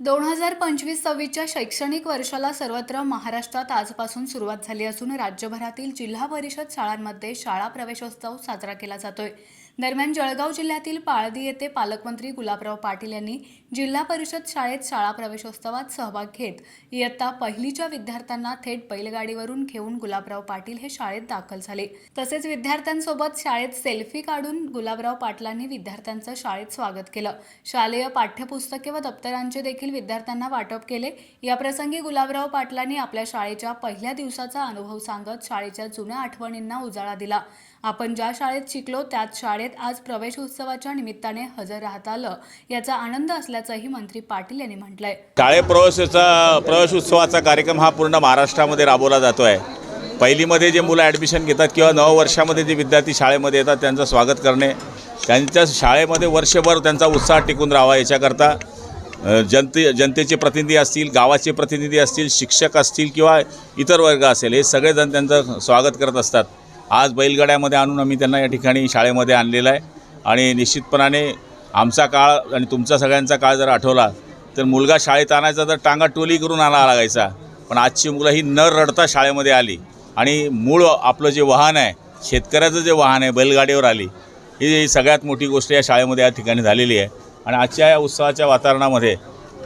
दोन हजार पंचवीस सव्वीसच्या शैक्षणिक वर्षाला सर्वत्र महाराष्ट्रात आजपासून सुरुवात झाली असून राज्यभरातील जिल्हा परिषद शाळांमध्ये शाळा प्रवेशोत्सव साजरा केला जातोय. दरम्यान जळगाव जिल्ह्यातील पाळदी येथे पालकमंत्री गुलाबराव पाटील यांनी जिल्हा परिषद शाळेत शाळा प्रवेशोत्सवात सहभाग घेत इयत्ता पहिलीच्या विद्यार्थ्यांना थेट बैलगाडीवरून घेऊन गुलाबराव पाटील हे शाळेत दाखल झाले. तसेच विद्यार्थ्यांसोबत शाळेत सेल्फी काढून गुलाबराव पाटलांनी विद्यार्थ्यांचं शाळेत स्वागत केलं. शालेय पाठ्यपुस्तके व दप्तरांचे देखील विद्यार्थ्यांना वाटप केले. याप्रसंगी गुलाबराव पाटलांनी आपल्या शाळेच्या पहिल्या दिवसाचा अनुभव सांगत शाळेच्या जुन्या आठवणींना उजाळा दिला. आपण ज्या शाळेत शिकलो त्याच शाळेत आज प्रवेश उत्सवाच्या निमित्ताने हजर राहत आलं. याचा आनंद असल्याचंही मंत्री पाटील यांनी म्हटलंय. शाळे प्रवेशाचा प्रवेश उत्सवाचा कार्यक्रम हा पूर्ण महाराष्ट्रामध्ये राबवला जातो आहे पहिलीमध्ये जे मुलं ॲडमिशन घेतात किंवा नववर्षामध्ये जे विद्यार्थी शाळेमध्ये येतात त्यांचं स्वागत करणे. त्यांच्या शाळेमध्ये वर्षभर त्यांचा उत्साह टिकून राहावा याच्याकरता जनते जनतेचे प्रतिनिधी असतील गावाचे प्रतिनिधी असतील शिक्षक असतील किंवा इतर वर्ग असेल हे सगळेजण त्यांचं स्वागत करत असतात. आज बैलगाड्यामध्ये आणून आम्ही त्यांना या ठिकाणी शाळेमध्ये आणलेलं आहे. आणि निश्चितपणाने आमचा काळ आणि तुमचा सगळ्यांचा काळ जर आठवला तर मुलगा शाळेत आणायचा तर टांगा टोली करून आणावा लागायचा. पण आजची मुलं ही न रडता शाळेमध्ये आली. आणि मूळ आपलं जे वाहन आहे शेतकऱ्याचं जे वाहन आहे बैलगाडीवर आली ही सगळ्यात मोठी गोष्ट या शाळेमध्ये या ठिकाणी झालेली आहे. आणि आजच्या या उत्सवाच्या वातावरणामध्ये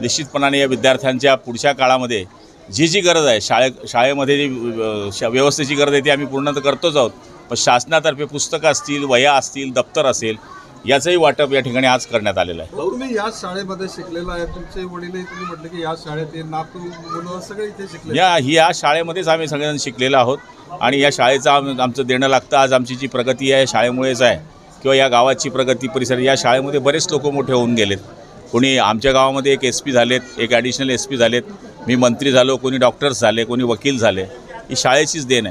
निश्चितपणाने या विद्यार्थ्यांच्या पुढच्या काळामध्ये जी जी गरज आहे शाळे शाळेमध्ये जी व्यवस्थेची गरज आहे ती आम्ही पूर्ण तर करतोच आहोत. पण शासनातर्फे पुस्तकं असतील वह्या असतील दप्तर असेल याचंही वाटप या ठिकाणी आज करण्यात आलेलं आहे. तुम्ही याच शाळेमध्ये शिकलेला आहे. तुमचे वडीलही तुम्ही म्हटलं की या शाळेत नातू मुलं सगळे इथे शिकले या ही या शाळेमध्येच आम्ही सगळेजण शिकलेलो आहोत आणि या शाळेचं आम आमचं देणं लागतं. आज आमची जी प्रगती आहे या शाळेमुळेच आहे. किंवा या गावाची प्रगती परिसर या शाळेमध्ये बरेच लोक मोठे होऊन गेलेत. कोणी आमच्या गावामध्ये एक एस पी झालेत एक ॲडिशनल एस पी झालेत. मी मंत्री झालो कोणी डॉक्टर्स झाले कोणी वकील झाले. ही शाळेचीच देण आहे.